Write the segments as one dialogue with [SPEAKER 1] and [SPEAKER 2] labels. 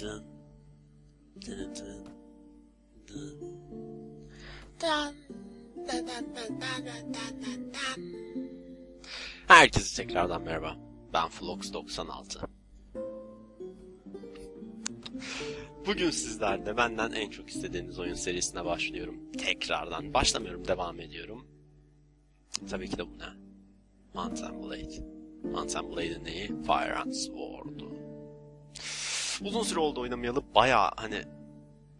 [SPEAKER 1] Dın. Dın dın. Dın. Dan. Dan dan dan dan dan dan dan. Herkese tekrardan merhaba. Ben Flox96. Bugün sizlerle benden en çok istediğiniz oyun serisine başlıyorum. Tekrardan başlamıyorum, devam ediyorum. Tabii ki de bu ne? Mount and Blade. Mount and Blade'in neyi? Fire and Sword'u. Uzun süre oldu oynamayalı. Baya hani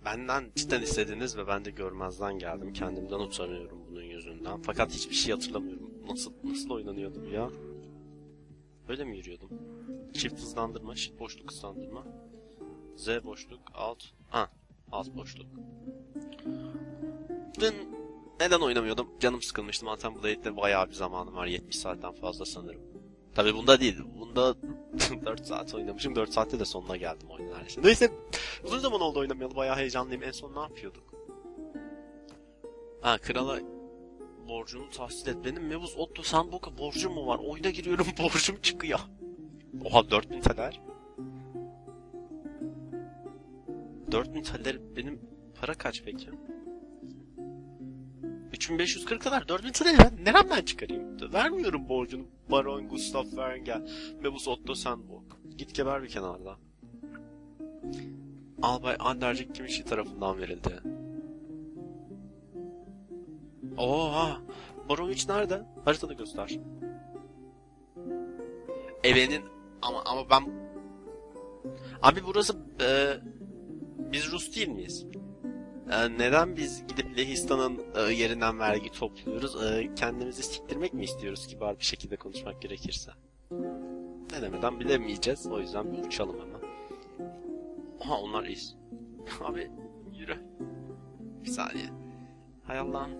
[SPEAKER 1] benden cidden istediniz ve ben de görmezden geldim. Kendimden utanıyorum bunun yüzünden. Fakat hiçbir şey hatırlamıyorum. Nasıl nasıl oynanıyordu bu ya? Böyle mi yürüyordum? Çift hızlandırma, shift boşluk hızlandırma. Z boşluk, alt. Ha, alt boşluk. Dün neden oynamıyordum? Canım sıkılmıştı. Mountain Blade'de bayağı bir zamanım var. 70 saatten fazla sanırım. Tabi bunda değil. Bunda 4 saat oynamışım. 4 saatte de sonuna geldim oyunun neredeyse. Neyse uzun zaman oldu oynamayalı. Bayağı heyecanlıyım. En son ne yapıyorduk? Ha krala borcunu tahsil et. Benim Mevuz Otto Sandbox'a borcum mu var? Oyuna giriyorum borcum çıkıyor. Oha 4000 taler. 4000 taler benim para kaç peki? 3540 kadar 4000 taler ben neremden çıkarayım? Vermiyorum borcunu. Baron Gustav Werngel, Mevuz Otto Sandbox. Git geber bir kenarda. Albay Andercik Kimişi tarafından verildi. Oha! Baron 3 nerede? Haritada göster. Evenin ama ama ben Abi burası e, biz Rus değil miyiz? E, neden biz gidip Lehistan'ın e, yerinden vergi topluyoruz? E, kendimizi siktirmek mi istiyoruz kibar bir şekilde konuşmak gerekirse? Denemeden bilemeyeceğiz. O yüzden uçalım hemen. Aha onlar iz. Abi yürü. Bir saniye. Hay Allah'ım.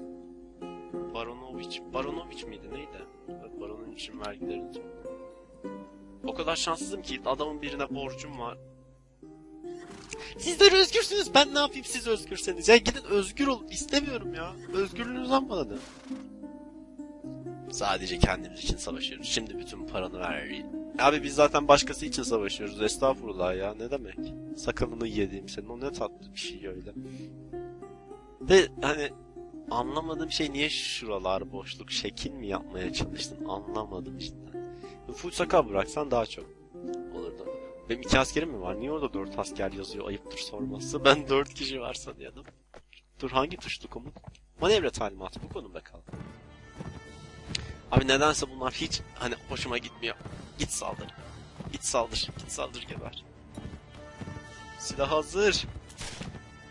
[SPEAKER 1] Baronoviç. Baronoviç miydi neydi? Evet, Baronoviç'in vergilerini. O kadar şanssızım ki adamın birine borcum var. Sizler özgürsünüz. Ben ne yapayım siz özgürseniz? Ya gidin özgür olun. İstemiyorum ya. Özgürlüğünüzden bana ne? Sadece kendimiz için savaşıyoruz. Şimdi bütün paranı ver. Abi biz zaten başkası için savaşıyoruz. Estağfurullah ya. Ne demek? Sakalını yediğim senin. O ne tatlı bir şey öyle. Ve hani anlamadığım şey niye şuralar boşluk şekil mi yapmaya çalıştın? Anlamadım işte. Full sakal bıraksan daha çok olurdu. Benim iki askerim mi var? Niye orada dört asker yazıyor? Ayıptır sorması. Ben dört kişi var sanıyordum. Dur hangi tuştu komut? Manevra talimatı. Bu konu bakalım. Abi nedense bunlar hiç hani hoşuma gitmiyor. Git saldır. Git saldır. Git saldır geber. Silah hazır.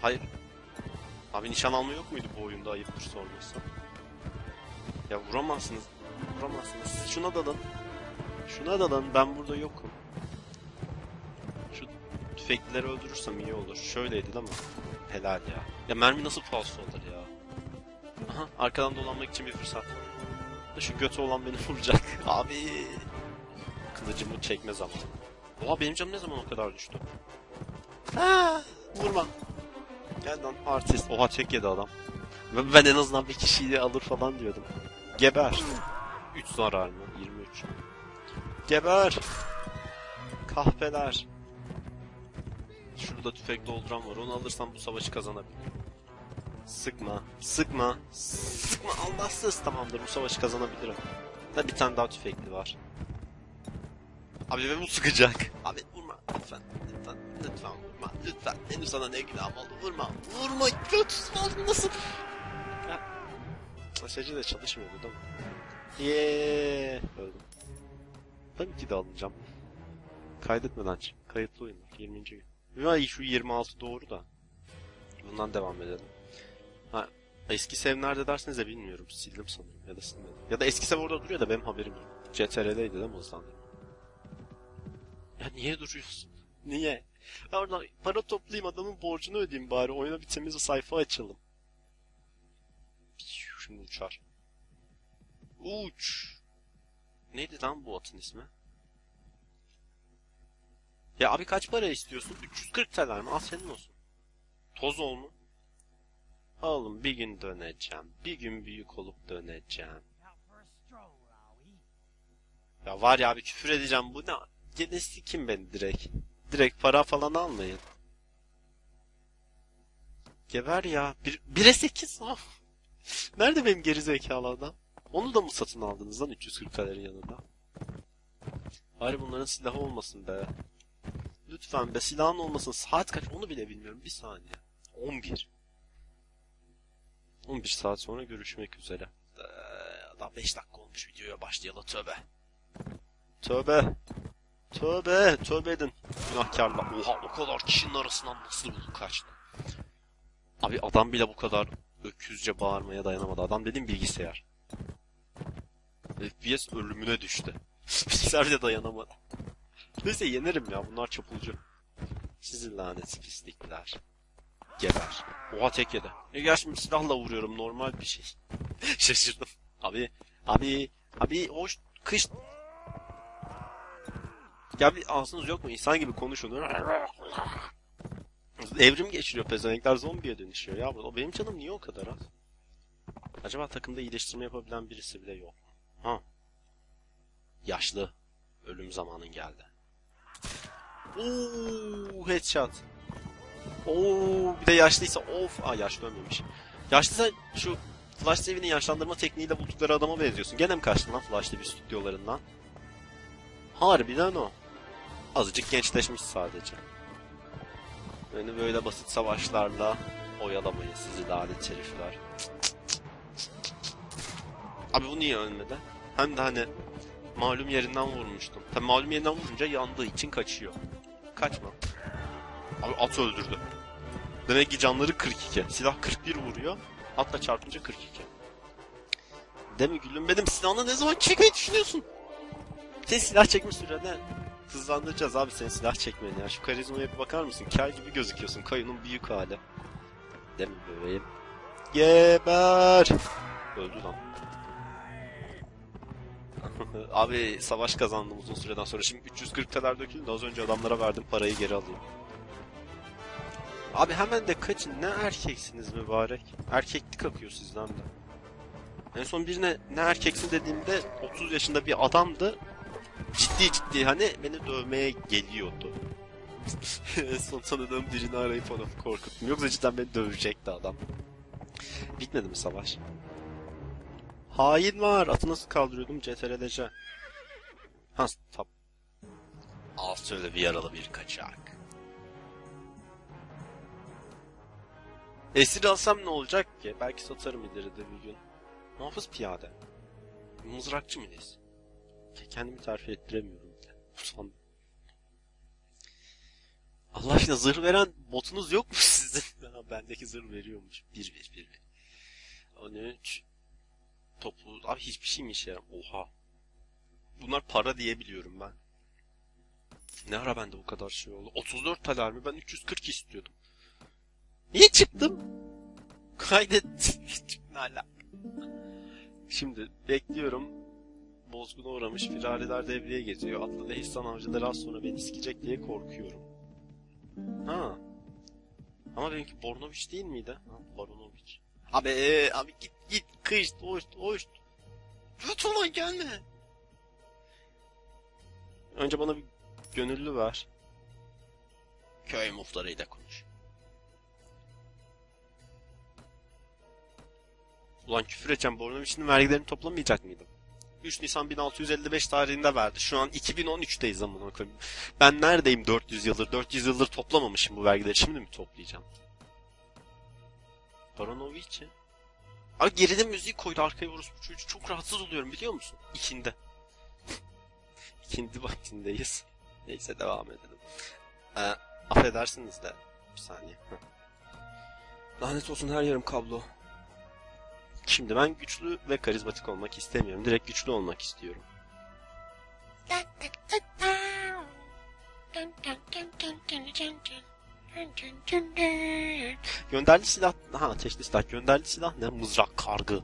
[SPEAKER 1] Hayır. Abi nişan alma yok muydu bu oyunda ayıptır sorması? Ya vuramazsınız. Vuramazsınız. Siz şuna dalın. Şuna dalın. Ben burada yokum. Tüfeklileri öldürürsem iyi olur. Şöyleydi mi? Helal ya. Ya mermi nasıl falso olur ya? Aha arkadan dolanmak için bir fırsat. Şu götü olan beni vuracak. Abi. Kılıcımı çekme zamanı. Oha benim canım ne zaman o kadar düştü? Ha, vurma. Gel lan artist. Oha tek yedi adam. Ben, ben en azından bir kişiyi alır falan diyordum. Geber. 3 zarar mı? 23. Geber. Kahpeler. Şurada tüfek dolduran var. Onu alırsam bu savaşı kazanabilirim. Sıkma. Sıkma. Sıkma. Allahsız tamamdır. Bu savaşı kazanabilirim. Da bir tane daha tüfekli var. Abi ve bu sıkacak. Abi vurma. Lütfen. Lütfen. Lütfen vurma. Lütfen. Benim sana ne günahım oldu. Vurma. Vurma. Kötü nasıl? Ya. Mesajı da çalışmıyordu değil mi? Yeee. Öldüm. Tabii ki de alınacağım. Kaydetmeden çık. Kayıtlı oyun. 20. gün. Vay şu 26 doğru da. Bundan devam edelim. Ha, eski sev nerede derseniz de bilmiyorum. Sildim sanırım ya da silmedim. Ya da eski sev orada duruyor da benim haberim yok. CTRL'deydi değil mi zaman? Ya niye duruyorsun? Niye? Ben oradan para toplayayım adamın borcunu ödeyeyim bari. Oyuna bir temiz bir sayfa açalım. Şimdi uçar. Uç. Neydi lan bu atın ismi? Ya abi kaç para istiyorsun? 340 TL mi? Al senin olsun. Toz ol mu? Oğlum bir gün döneceğim. Bir gün büyük olup döneceğim. Ya var ya abi küfür edeceğim bu ne? Gene kim beni direkt. Direkt para falan almayın. Geber ya. Bir, 1'e 8 ah. Nerede benim geri zekalı adam? Onu da mı satın aldınız lan 340 kalori yanında? Bari bunların silahı olmasın be. Lütfen be silahın olmasın. Saat kaç onu bile bilmiyorum. Bir saniye. 11. 11 saat sonra görüşmek üzere. Ee, daha 5 dakika olmuş videoya başlayalım tövbe. Tövbe. Tövbe. Tövbe edin. Günahkarlar. Oha o kadar kişinin arasından nasıl bu kaçtı? Abi adam bile bu kadar öküzce bağırmaya dayanamadı. Adam dediğim bilgisayar. FPS ölümüne düştü. Bilgisayar bile dayanamadı. Neyse yenerim ya bunlar çapulcu. Sizi lanet pislikler. Geber. Oha tek yedi. E gerçi silahla vuruyorum normal bir şey. Şaşırdım. Abi, abi, abi hoş kış. Ya bir ağzınız yok mu? İnsan gibi konuşun. Evrim geçiriyor pezevenkler zombiye dönüşüyor ya. O benim canım niye o kadar az? Acaba takımda iyileştirme yapabilen birisi bile yok mu? Ha. Yaşlı. Ölüm zamanın geldi. Oo, headshot. Oo, bir de yaşlıysa of. Aa yaşlı ölmemiş. Yaşlıysa şu Flash TV'nin yaşlandırma tekniğiyle buldukları adama benziyorsun. Gene mi kaçtın lan Flash TV stüdyolarından? Harbiden o. Azıcık gençleşmiş sadece. Beni böyle basit savaşlarla oyalamayın sizi lanet herifler. Abi bu niye ölmedi? Hem de hani malum yerinden vurmuştum. Tabi malum yerinden vurunca yandığı için kaçıyor. Kaçma. Abi at öldürdü. Demek ki canları 42. Silah 41 vuruyor. Atla çarpınca 42. Deme gülüm benim silahını ne zaman çekmeyi düşünüyorsun? Sen silah çekme sürede hızlandıracağız abi senin silah çekmeni ya. Şu karizmaya bir bakar mısın? Kel gibi gözüküyorsun. Kayının büyük hali. Mi bebeğim? Geber! Öldü lan. abi savaş kazandım uzun süreden sonra. Şimdi 340 teler döküldü. Az önce adamlara verdim parayı geri alayım. Abi hemen de kaçın. Ne erkeksiniz mübarek. Erkeklik akıyor sizden de. En son birine ne erkeksin dediğimde 30 yaşında bir adamdı. Ciddi ciddi hani beni dövmeye geliyordu. en son tanıdığım birini arayıp onu korkuttum. Yoksa cidden beni dövecekti adam. Bitmedi mi savaş? Hain var. Atı nasıl kaldırıyordum? CTRL'ce. Ha tap. Al söyle bir yaralı bir kaçak. Esir alsam ne olacak ki? Belki satarım ileride bir gün. Muhafız piyade. Mızrakçı mıyız? Kendimi tarif ettiremiyorum. Utandım. Allah aşkına zırh veren botunuz yok mu sizin? Bendeki zırh veriyormuş. 1 1 1 1. 13 topu abi hiçbir şey mi işe yarar? Oha. Bunlar para diye biliyorum ben. Ne ara bende bu kadar şey oldu? 34 taler mi? Ben 340 istiyordum. Niye çıktım? Kaydet. ne? Şimdi bekliyorum. Bozguna uğramış firariler devreye geziyor. Atlı Lehistan avcıları az sonra beni sikecek diye korkuyorum. Ha. Ama benimki Bornoviç değil miydi? Ha, Baronoviç. Abi ee, abi git git kışt hoşt hoşt. Lütfen gelme. Önce bana bir gönüllü ver. Köy muhtarıyla konuş. Ulan küfür edeceğim Bornoviç'in vergilerini toplamayacak mıydım? 3 Nisan 1655 tarihinde verdi. Şu an 2013'teyiz amına koyayım. Ben neredeyim 400 yıldır? 400 yıldır toplamamışım bu vergileri. Şimdi mi toplayacağım? Baronoviç'i. Abi geride müziği koydu arkaya bu çocuğu. Çok rahatsız oluyorum biliyor musun? İkindi. İkindi vaktindeyiz. Neyse devam edelim. Ee, affedersiniz de. Bir saniye. Lanet olsun her yerim kablo. Şimdi ben güçlü ve karizmatik olmak istemiyorum. Direkt güçlü olmak istiyorum. Gönderli silah... Ha ateşli silah. Gönderli silah ne? Mızrak, kargı.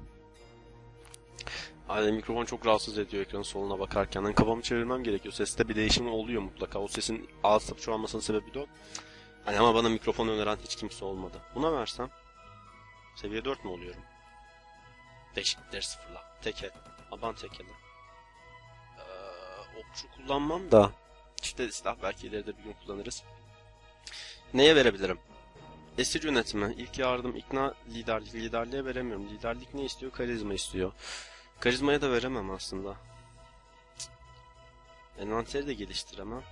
[SPEAKER 1] Aynen mikrofon çok rahatsız ediyor ekranın soluna bakarken. Hani kafamı çevirmem gerekiyor. Seste bir değişim oluyor mutlaka. O sesin ağız şu olmasının sebebi de o. Hani ama bana mikrofon öneren hiç kimse olmadı. Buna versem seviye 4 mü oluyorum? Değişiklikleri sıfırla. Tekel. Aban tekeli. Ee, okçu kullanmam da. Çifte silah belki ileride bir gün kullanırız. Neye verebilirim? Esir yönetimi, ilk yardım, ikna, liderlik. Liderliğe veremiyorum. Liderlik ne istiyor? Karizma istiyor. Karizmaya da veremem aslında. Envanteri de geliştiremem.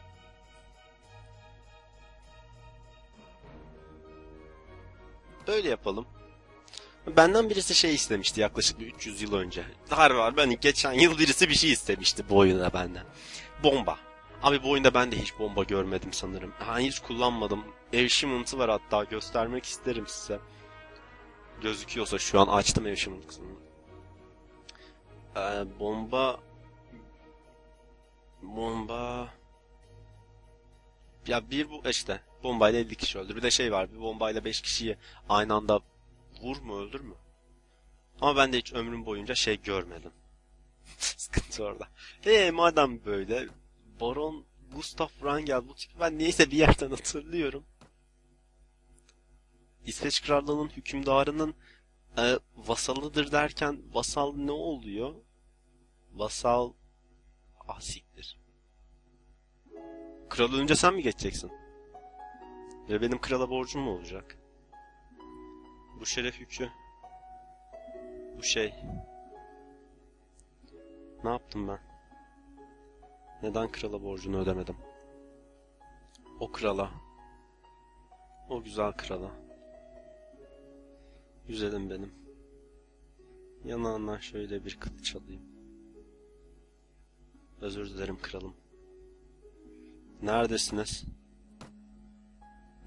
[SPEAKER 1] Böyle yapalım. Benden birisi şey istemişti yaklaşık bir 300 yıl önce. Harbi var ben geçen yıl birisi bir şey istemişti bu oyunda benden. Bomba. Abi bu oyunda ben de hiç bomba görmedim sanırım. Ha, hiç kullanmadım. Achievement'ı var hatta göstermek isterim size. Gözüküyorsa şu an açtım Achievement kısmını. Ee, bomba... Bomba... Ya bir bu işte bombayla 50 kişi öldür. Bir de şey var bir bombayla 5 kişiyi aynı anda vur mu öldür mü? Ama ben de hiç ömrüm boyunca şey görmedim. Sıkıntı orada. Eee madem böyle Baron Gustav Wrangel bu tipi ben neyse bir yerden hatırlıyorum. İsveç Krallığı'nın hükümdarının e, vasalıdır derken vasal ne oluyor? Vasal ah siktir. Önce sen mi geçeceksin? Ve benim krala borcum mu olacak? Bu şeref yükü. Bu şey. Ne yaptım ben? Neden krala borcunu ödemedim? O krala. O güzel krala. Güzelim benim. Yanağından şöyle bir kılıç alayım. Özür dilerim kralım. Neredesiniz?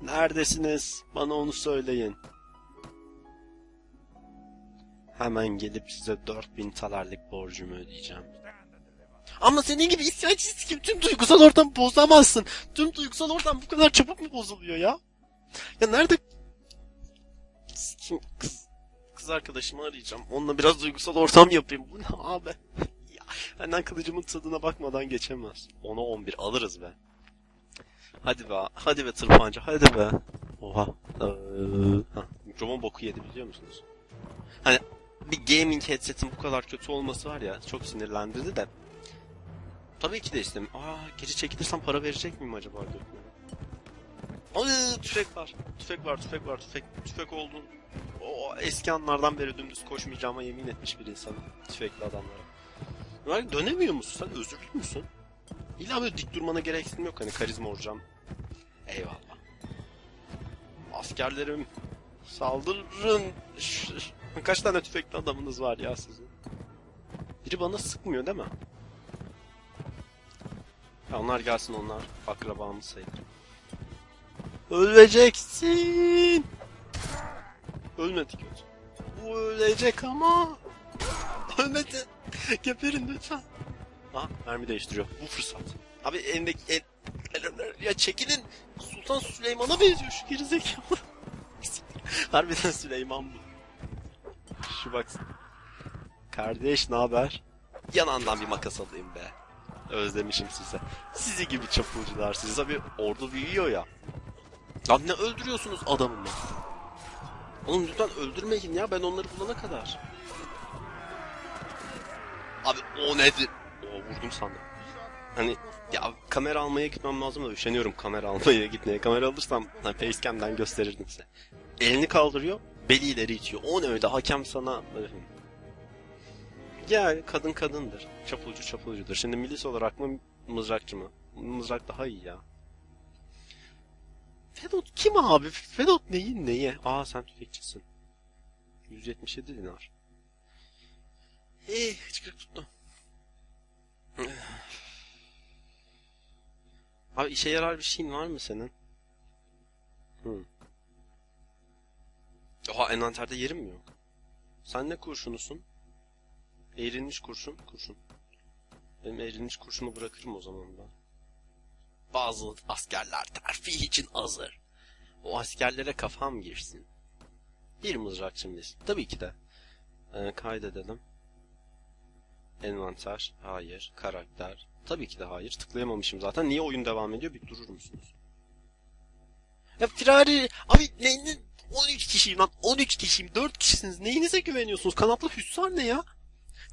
[SPEAKER 1] Neredesiniz? Bana onu söyleyin. Hemen gelip size 4000 talerlik borcumu ödeyeceğim. Ama senin gibi isyancısı gibi tüm duygusal ortamı bozamazsın. Tüm duygusal ortam bu kadar çabuk mu bozuluyor ya? Ya nerede... Kim, kız, kız arkadaşımı arayacağım. Onunla biraz duygusal ortam yapayım. Bu ne abi? ya, benden kılıcımın tadına bakmadan geçemez. Ona 11 alırız be. Hadi be, hadi be tırpancı, hadi be. Oha. Ee, boku yedi biliyor musunuz? Hani bir gaming headsetin bu kadar kötü olması var ya çok sinirlendirdi de. Tabii ki de istemem. Aa geri çekilirsem para verecek miyim acaba götüne? Ay tüfek var. Tüfek var, tüfek var, tüfek. Tüfek oldun. O eski anlardan beri dümdüz koşmayacağıma yemin etmiş bir insanım. Tüfekli adamlara. Yani dönemiyor musun sen? Özürlü müsün? İlla böyle dik durmana gereksinim yok hani karizma olacağım. Eyvallah. Askerlerim saldırın. Kaç tane tüfekli adamınız var ya sizin? Biri bana sıkmıyor değil mi? Onlar gelsin onlar akrabamız sayılır. Öleceksin. Ölmedi kötü. Bu ölecek ama. Ölmedi. Geberin lütfen. Aha mermi değiştiriyor. Bu fırsat. Abi elindeki el... el- Ya çekilin. Sultan Süleyman'a benziyor şu gerizekalı. Harbiden Süleyman bu. Şu bak. Kardeş ne haber? Yanağından bir makas alayım be. Özlemişim size. Sizi gibi çapulcular siz tabi ordu büyüyor ya. Lan ne öldürüyorsunuz adamımı? Oğlum lütfen öldürmeyin ya ben onları bulana kadar. Abi o nedir? O vurdum sandım. Hani ya kamera almaya gitmem lazım da üşeniyorum kamera almaya gitmeye. Kamera alırsam hani facecam'den gösterirdim size. Elini kaldırıyor, beli ileri itiyor. O ne öyle hakem sana... Ya kadın kadındır. Çapulcu çapulcudur. Şimdi milis olarak mı mızrakçı mı? Mızrak daha iyi ya. Fedot kim abi? Fedot neyin neyi? Aa sen tüfekçisin. 177 dinar. İyi hıçkırık tuttu. Abi işe yarar bir şeyin var mı senin? Hı. Oha envanterde yerim mi yok? Sen ne kurşunusun? Eğrilmiş kurşun, kurşun. Benim eğrilmiş kurşunu bırakırım o zaman ben. Bazı askerler terfi için hazır. O askerlere kafam girsin. Bir mızrakçı biz. Tabii ki de. Ee, kaydedelim. Envanter. Hayır. Karakter. Tabii ki de hayır. Tıklayamamışım zaten. Niye oyun devam ediyor? Bir durur musunuz? Ya Firari... Abi neyini... 13 kişiyim lan. 13 kişiyim. 4 kişisiniz. Neyinize güveniyorsunuz? Kanatlı Hüssar ne ya?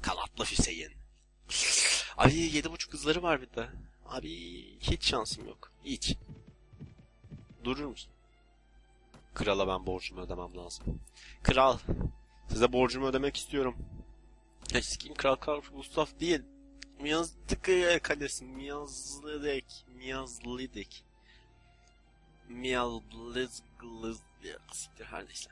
[SPEAKER 1] Kanatlı Hüseyin. Abi yedi buçuk kızları var bir de. Abi hiç şansım yok. Hiç. Durur musun? Krala ben borcumu ödemem lazım. Kral, size borcumu ödemek istiyorum. Ya sikeyim Kral Karl Gustav değil. Miyazlık kalesi. Miyazlık. Miyazlık. Miyazlık. Siktir her neyse.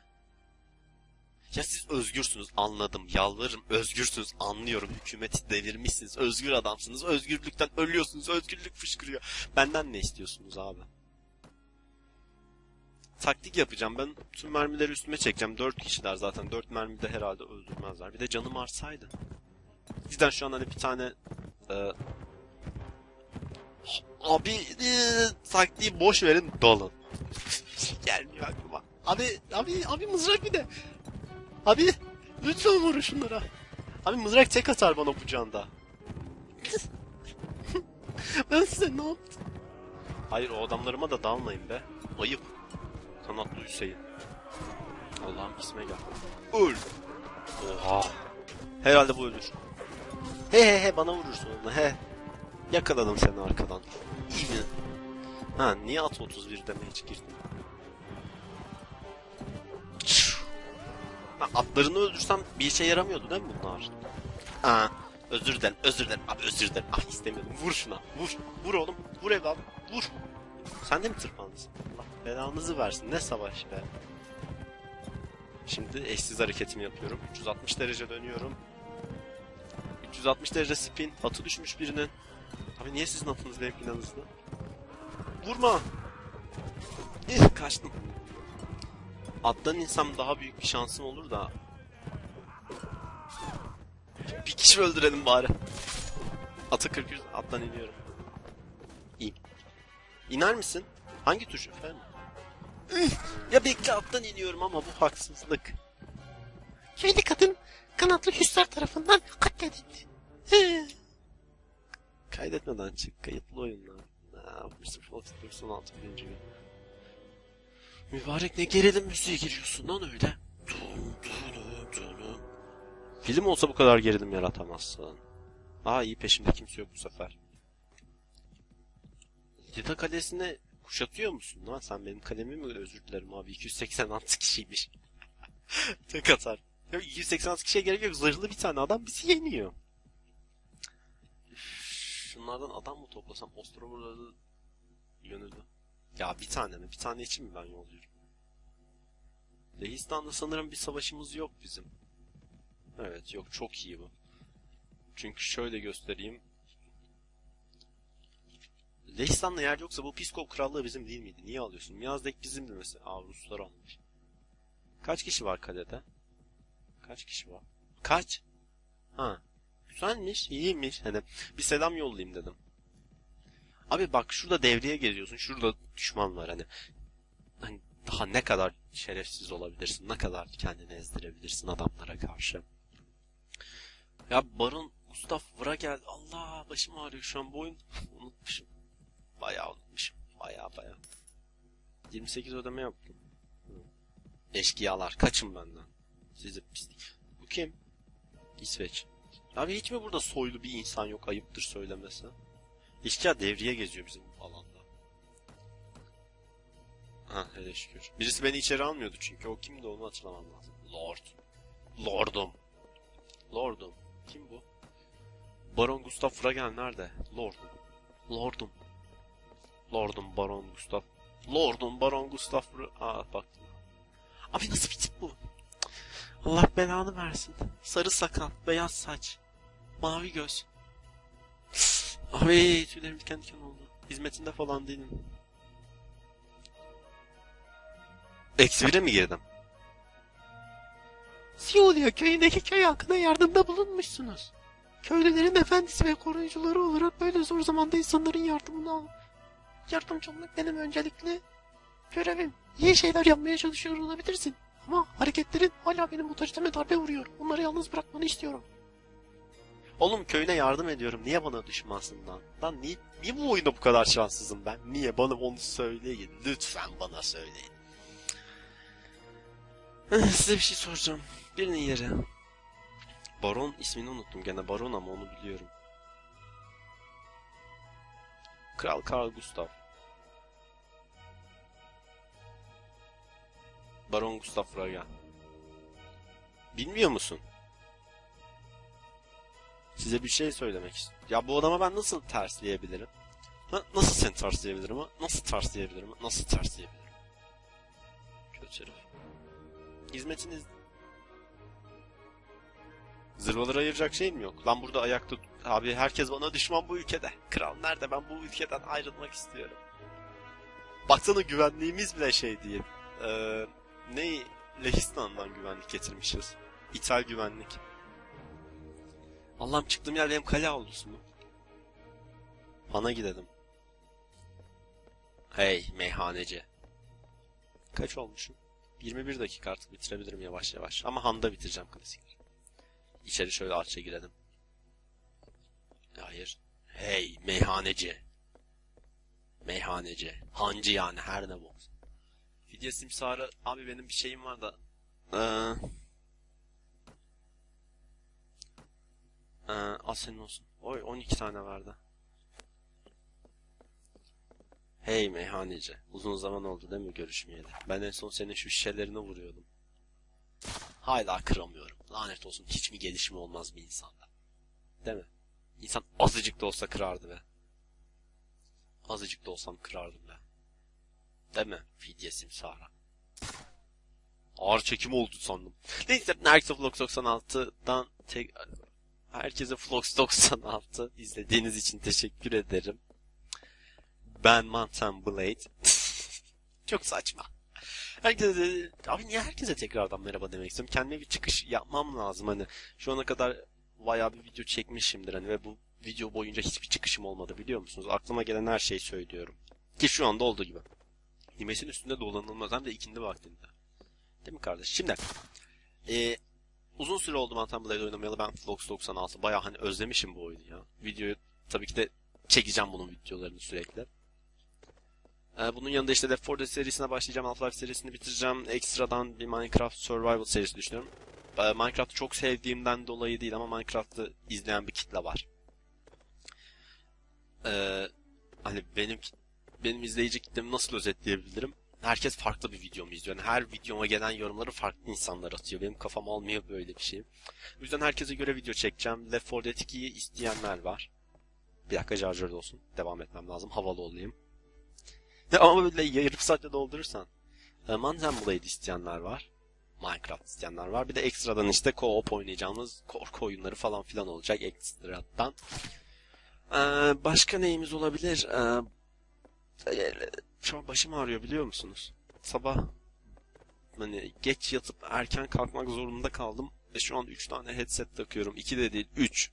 [SPEAKER 1] Ya siz özgürsünüz anladım. Yalvarırım özgürsünüz anlıyorum. Hükümeti devirmişsiniz. Özgür adamsınız. Özgürlükten ölüyorsunuz. Özgürlük fışkırıyor. Benden ne istiyorsunuz abi? Taktik yapacağım. Ben tüm mermileri üstüme çekeceğim. Dört kişiler zaten. Dört mermi de herhalde öldürmezler. Bir de canım artsaydı. Cidden şu an hani bir tane e, abi e, taktiği boş verin dalın. Gelmiyor aklıma. Abi abi abi mızrak bir de. Abi lütfen vurun şunlara. Abi mızrak tek atar bana kucağında. ben size ne yaptım? Hayır o adamlarıma da dalmayın be. Ayıp. Kanatlı Hüseyin. Allah'ım isme gel. Öl. Oha. Herhalde bu ölür. He he he bana vurursun onunla he. Yakaladım seni arkadan. İyi mi? Ha niye at 31 demeye hiç girdin? Ha, atlarını öldürsem bir işe yaramıyordu değil mi bunlar? Aa, özür dilerim, özür dilerim. Abi özür dilerim. Ah istemiyordum. Vur şuna. Vur. Vur oğlum. Vur evladım. Vur. Sen de mi tırpandın? Allah belanızı versin. Ne savaş be. Şimdi eşsiz hareketimi yapıyorum. 360 derece dönüyorum. 360 derece spin. Atı düşmüş birinin. Abi niye sizin atınız benimkinden hızlı? Vurma! Eh, kaçtım. Attan insem daha büyük bir şansım olur da. Bir kişi öldürelim bari. Atı 43 attan iniyorum. İn. İner misin? Hangi tuş efendim? Ya bekle attan iniyorum ama bu haksızlık.
[SPEAKER 2] Köylü kadın kanatlı hüsar tarafından katledildi.
[SPEAKER 1] Kaydetmeden çık kayıtlı oyunlar. Fox 96 birinci gün. Mübarek ne gerilim müziği giriyorsun lan öyle. Dum, dum, dum. Film olsa bu kadar gerilim yaratamazsın. Aa iyi peşimde kimse yok bu sefer. Yeda kalesine kuşatıyor musun lan? Sen benim kalemi mi özür dilerim abi 286 kişiymiş. Tek atar. Ya 286 kişiye gerek yok. Zırhlı bir tane adam bizi yeniyor. Şunlardan adam mı toplasam? Ostromer'ları yönüldü. Ya bir tane mi? Bir tane için mi ben yolluyorum? Lehistan'da sanırım bir savaşımız yok bizim. Evet yok çok iyi bu. Çünkü şöyle göstereyim. Lehistan'da yer yoksa bu Piskov krallığı bizim değil miydi? Niye alıyorsun? Miyazdek bizimdi mesela. Aa Ruslar almış. Kaç kişi var kalede? Kaç kişi var? Kaç? Ha. Güzelmiş, iyiymiş. Hani bir selam yollayayım dedim. Abi bak şurada devriye geziyorsun. Şurada düşman var hani. Hani daha ne kadar şerefsiz olabilirsin. Ne kadar kendini ezdirebilirsin adamlara karşı. Ya Baron Gustav Vra geldi. Allah başım ağrıyor şu an bu oyun. unutmuşum. Bayağı unutmuşum. Bayağı bayağı. 28 ödeme yaptım. Eşkıyalar kaçın benden. Sizi pislik. Bu kim? İsveç. Abi hiç mi burada soylu bir insan yok ayıptır söylemesi? İşkıya devriye geziyor bizim alanda. Ha hele şükür. Birisi beni içeri almıyordu çünkü. O kimdi onu hatırlamam lazım. Lord. Lordum. Lordum. Kim bu? Baron Gustav Fragel nerede? Lordum. Lordum. Lordum Baron Gustav. Lordum Baron Gustav Fra... Aa baktım. Abi nasıl bir tip bu? Allah belanı versin. Sarı sakal, beyaz saç, mavi göz. Abi tüylerim diken diken oldu. Hizmetinde falan değilim. Eksi bire mi girdim?
[SPEAKER 2] Siyolya köyündeki köy halkına yardımda bulunmuşsunuz. Köylülerin efendisi ve koruyucuları olarak böyle zor zamanda insanların yardımını al. Yardımcı olmak benim öncelikli görevim. İyi şeyler yapmaya çalışıyor olabilirsin. Ama hareketlerin hala benim otoriteme darbe vuruyor. Onları yalnız bırakmanı istiyorum.
[SPEAKER 1] Oğlum köyüne yardım ediyorum. Niye bana düşmansın lan? Lan niye, niye bu oyunda bu kadar şanssızım ben? Niye? Bana onu söyleyin. Lütfen bana söyleyin. Size bir şey soracağım. Birinin yeri. Baron ismini unuttum gene. Baron ama onu biliyorum. Kral Karl Gustav. Baron Gustav Fraga. Bilmiyor musun? Size bir şey söylemek istiyorum. Ya bu adama ben nasıl tersleyebilirim? Ha, nasıl seni tersleyebilirim ha? Nasıl tersleyebilirim ha? Nasıl tersleyebilirim? Kötü herif. Hizmetiniz... Zırvaları ayıracak şey mi yok? Lan burada ayakta... Abi herkes bana düşman bu ülkede. Kral nerede? Ben bu ülkeden ayrılmak istiyorum. Baksana güvenliğimiz bile şey diye. Ee, ne? Lehistan'dan güvenlik getirmişiz. İthal güvenlik. Allah'ım çıktığım yer benim kale avlusu mu? Bana gidelim. Hey meyhaneci. Kaç olmuşum? 21 dakika artık bitirebilirim yavaş yavaş. Ama Han'da bitireceğim klasik. İçeri şöyle açça girelim. Hayır. Hey meyhaneci. Meyhaneci. Hancı yani her ne bok. Fidye simsarı abi benim bir şeyim var da. Ee, ee, al senin olsun. Oy 12 tane verdi. Hey meyhaneci. Uzun zaman oldu değil mi görüşmeyeli? Ben en son senin şu şişelerini vuruyordum. Hala kıramıyorum. Lanet olsun hiç mi gelişme olmaz bir insanda? Değil mi? İnsan azıcık da olsa kırardı be. Azıcık da olsam kırardım be. Değil mi? Fidye simsara. Ağır çekim oldu sandım. Neyse herkese Vlog 96'dan tek... Herkese Vlog 96 izlediğiniz için teşekkür ederim. Ben Mantan Blade. Çok saçma. Herkese, abi niye herkese tekrardan merhaba demek istiyorum. Kendime bir çıkış yapmam lazım. Hani şu ana kadar bayağı bir video çekmişimdir hani ve bu video boyunca hiçbir çıkışım olmadı biliyor musunuz? Aklıma gelen her şeyi söylüyorum. Ki şu anda olduğu gibi. Nimesin üstünde dolanılmaz hem de ikindi vaktinde. Değil mi kardeş? Şimdi e, uzun süre oldu Mantan Blade oynamayalı ben Vlogs 96 bayağı hani özlemişim bu oyunu ya. Videoyu tabii ki de çekeceğim bunun videolarını sürekli. Ee, bunun yanında işte Left 4 Dead serisine başlayacağım. Half-Life serisini bitireceğim. Ekstradan bir Minecraft Survival serisi düşünüyorum. Ee, Minecraft'ı çok sevdiğimden dolayı değil ama Minecraft'ı izleyen bir kitle var. Ee, hani benim benim izleyici kitlemi nasıl özetleyebilirim? Herkes farklı bir videomu izliyor. Yani her videoma gelen yorumları farklı insanlar atıyor. Benim kafam almıyor böyle bir şey. O yüzden herkese göre video çekeceğim. Left 4 Dead 2'yi isteyenler var. Bir dakika şarjörde olsun. Devam etmem lazım. Havalı olayım. Ama böyle yarım saatte doldurursan. E, Mantan Blade isteyenler var. Minecraft isteyenler var. Bir de ekstradan işte co-op oynayacağımız korku oyunları falan filan olacak ekstradan. Ee, başka neyimiz olabilir? Ee, şu an başım ağrıyor biliyor musunuz? Sabah hani geç yatıp erken kalkmak zorunda kaldım. Ve şu an 3 tane headset takıyorum. 2 de değil 3.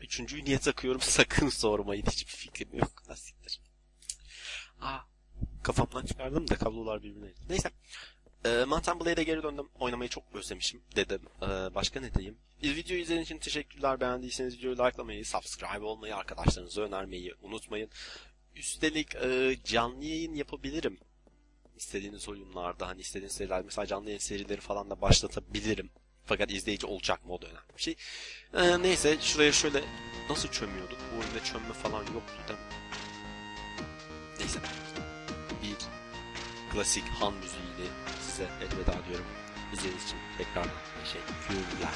[SPEAKER 1] Üçüncüyü niye takıyorum sakın sormayın. Hiçbir fikrim yok. Asiktir. Aa, kafamdan çıkardım da kablolar birbirine. Neyse. E, Mountain Blade'e geri döndüm. Oynamayı çok özlemişim dedim. E, başka ne diyeyim? Videoyu izlediğiniz için teşekkürler. Beğendiyseniz videoyu likelamayı, subscribe olmayı, arkadaşlarınıza önermeyi unutmayın. Üstelik e, canlı yayın yapabilirim. İstediğiniz oyunlarda hani istediğiniz seriler mesela canlı yayın serileri falan da başlatabilirim. Fakat izleyici olacak mı o da önemli bir şey. E, neyse şuraya şöyle nasıl çömüyorduk? Bu oyunda çömme falan yoktu değil mi? Neyse. Bir klasik Han müziğiyle size elveda diyorum. İzlediğiniz için tekrar teşekkürler.